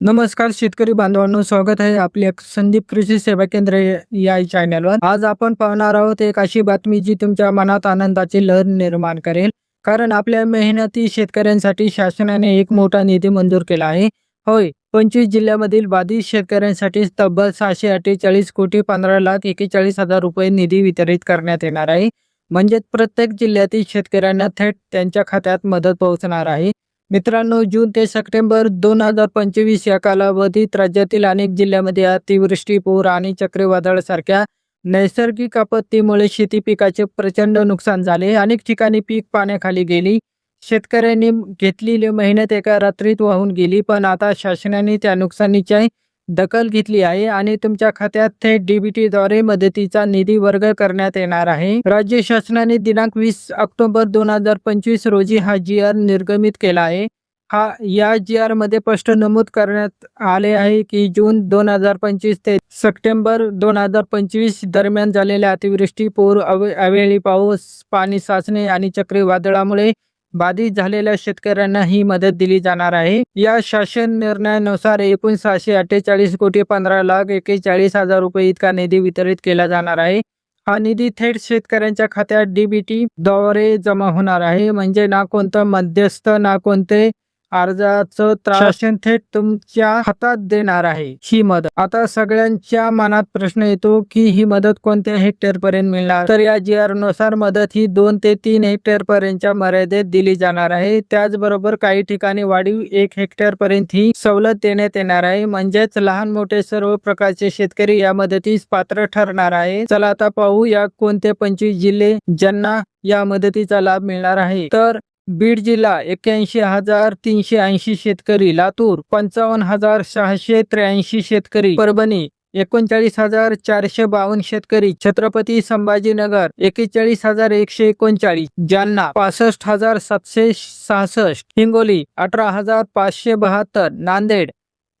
नमस्कार शेतकरी बांधवांनो स्वागत आहे आपल्या संदीप कृषी सेवा केंद्र या चॅनलवर आज आपण पाहणार आहोत एक अशी बातमी जी तुमच्या मनात आनंदाची लहर निर्माण करेल. कारण आपल्या मेहनती शेतकऱ्यांसाठी शासनाने एक मोठा निधी मंजूर केला आहे. होय पंचवीस जिल्ह्यामधील बाधित शेतकऱ्यांसाठी तब्बल सहाशे अठ्ठेचाळीस कोटी पंधरा लाख एकेचाळीस हजार रुपये निधी वितरित करण्यात येणार आहे. म्हणजेच प्रत्येक जिल्ह्यातील शेतकऱ्यांना थेट त्यांच्या खात्यात मदत पोहोचणार आहे. मित्रांनो जून ते सप्टेंबर दोन हजार पंचवीस या कालावधीत राज्यातील अनेक जिल्ह्यामध्ये अतिवृष्टी पूर आणि चक्रीवादळासारख्या नैसर्गिक आपत्तीमुळे शेती पिकाचे प्रचंड नुकसान झाले. अनेक ठिकाणी पीक पाण्याखाली गेली. शेतकऱ्यांनी घेतलेली मेहनत एका रात्रीत वाहून गेली पण आता शासनाने त्या नुकसानीच्या दखल घेतली आहे आणि तुमच्या खात्यात थेट डीबीटी द्वारे मदतीचा निधी वर्ग करण्यात येणार आहे. राज्य शासनाने दिनांक वीस ऑक्टोबर दोन हजार पंचवीस रोजी हा जी आर निर्गमित केला आहे. हा या जी आरमध्ये स्पष्ट नमूद करण्यात आले आहे की जून दोन हजार पंचवीस ते सप्टेंबर दोन हजार पंचवीस दरम्यान झालेल्या अतिवृष्टी पूर अवे अवेळी पाऊस पाणी साचणे आणि चक्रीवादळामुळे बाधित झालेल्या शेतकऱ्यांना ही मदत दिली जाणार आहे. या शासन निर्णयानुसार एकूण सहाशे अठ्ठेचाळीस कोटी पंधरा लाख एकेचाळीस हजार रुपये इतका निधी वितरित केला जाणार आहे. हा निधी थेट शेतकऱ्यांच्या खात्यात डीबीटी द्वारे जमा होणार आहे. म्हणजे ना कोणतं मध्यस्थ ना कोणते अर्जाचं शासन थेट तुमच्या हातात देणार आहे ही मदत. आता सगळ्यांच्या मनात प्रश्न येतो की ही मदत कोणत्या हेक्टर पर्यंत मिळणार? तर या जी आरनुसार मदत ही दोन ते तीन हेक्टर पर्यंतच्या मर्यादेत दिली जाणार आहे. त्याचबरोबर काही ठिकाणी वाढीव एक हेक्टर पर्यंत ही सवलत देण्यात येणार आहे. म्हणजेच लहान मोठे सर्व प्रकारचे शेतकरी या मदतीस पात्र ठरणार आहे. चला आता पाहू या कोणते पंचवीस जिल्हे ज्यांना या मदतीचा लाभ मिळणार आहे. तर बीड जिल्हा एक्क्याऐंशी हजार तीनशे ऐंशी शेतकरी लातूर पंचावन्न हजार सहाशे त्र्याऐंशी शेतकरी परभणी एकोणचाळीस हजार चारशे बावन्न शेतकरी छत्रपती संभाजीनगर एकेचाळीस हजार एकशे एकोणचाळीस जालना पासष्ट हजार सातशे सहासष्ट हिंगोली अठरा हजार पाचशे बहात्तर नांदेड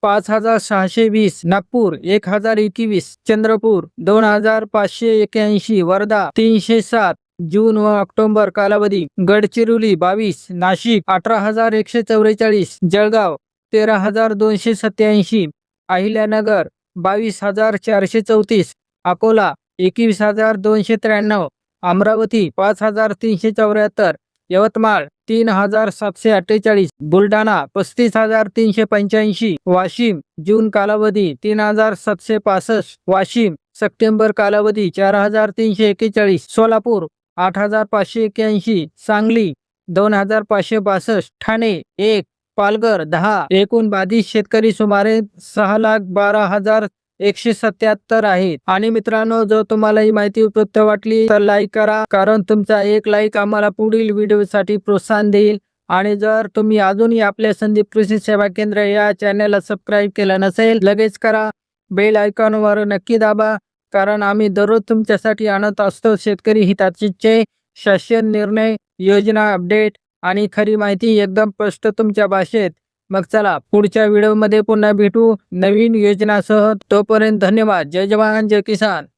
पाच हजार सहाशे वीस नागपूर एक हजार एकवीस चंद्रपूर दोन हजार पाचशे एक्याऐंशी वर्धा तीनशे सात जून व ऑक्टोबर कालावधी. गडचिरोली बावीस नाशिक अठरा हजार एकशे चौवेचाळीस जळगाव तेरा हजार दोनशे सत्याऐंशी अहिल्यानगर बावीस हजार चारशे चौतीस अकोला एकवीस हजार दोनशे त्र्याण्णव अमरावती पाच हजार तीनशे चौऱ्याहत्तर यवतमाळ तीन हजार सातशे अठ्ठेचाळीस बुलढाणा पस्तीस हजार तीनशे पंच्याऐंशी वाशिम जून कालावधी तीन हजार सातशे पासष्ट वाशिम सप्टेंबर कालावधी चार हजार तीनशे एक्केचाळीस सोलापूर आठ हजार पाचशे एक्क्याऐंशी सांगली दोन हजार पाचशे बासष्ट ठाणे एक पालघर दहा. एकूण बाधित शेतकरी सुमारे सहा लाख बारा हजार एकशे सत्याहत्तर आहेत. आणि मित्रांनो जर तुम्हाला ही माहिती उपयुक्त वाटली तर लाईक करा कारण तुमचा एक लाईक आम्हाला पुढील व्हिडिओसाठी प्रोत्साहन देईल. आणि जर तुम्ही अजूनही आपल्या संदीप कृषी सेवा केंद्र या चॅनलला सबस्क्राईब केलं नसेल लगेच करा. बेल आयकॉनवर नक्की दाबा. कारण आम्ही दररोज तुमच्यासाठी आणत असतो. शेतकरी हिताचे शासन निर्णय योजना अपडेट आणि खरी माहिती एकदम स्पष्ट तुमच्या भाषेत. मग चला पुढच्या व्हिडिओमध्ये पुन्हा भेटू नवीन योजनासह. तोपर्यंत धन्यवाद. जय जवान जय किसान.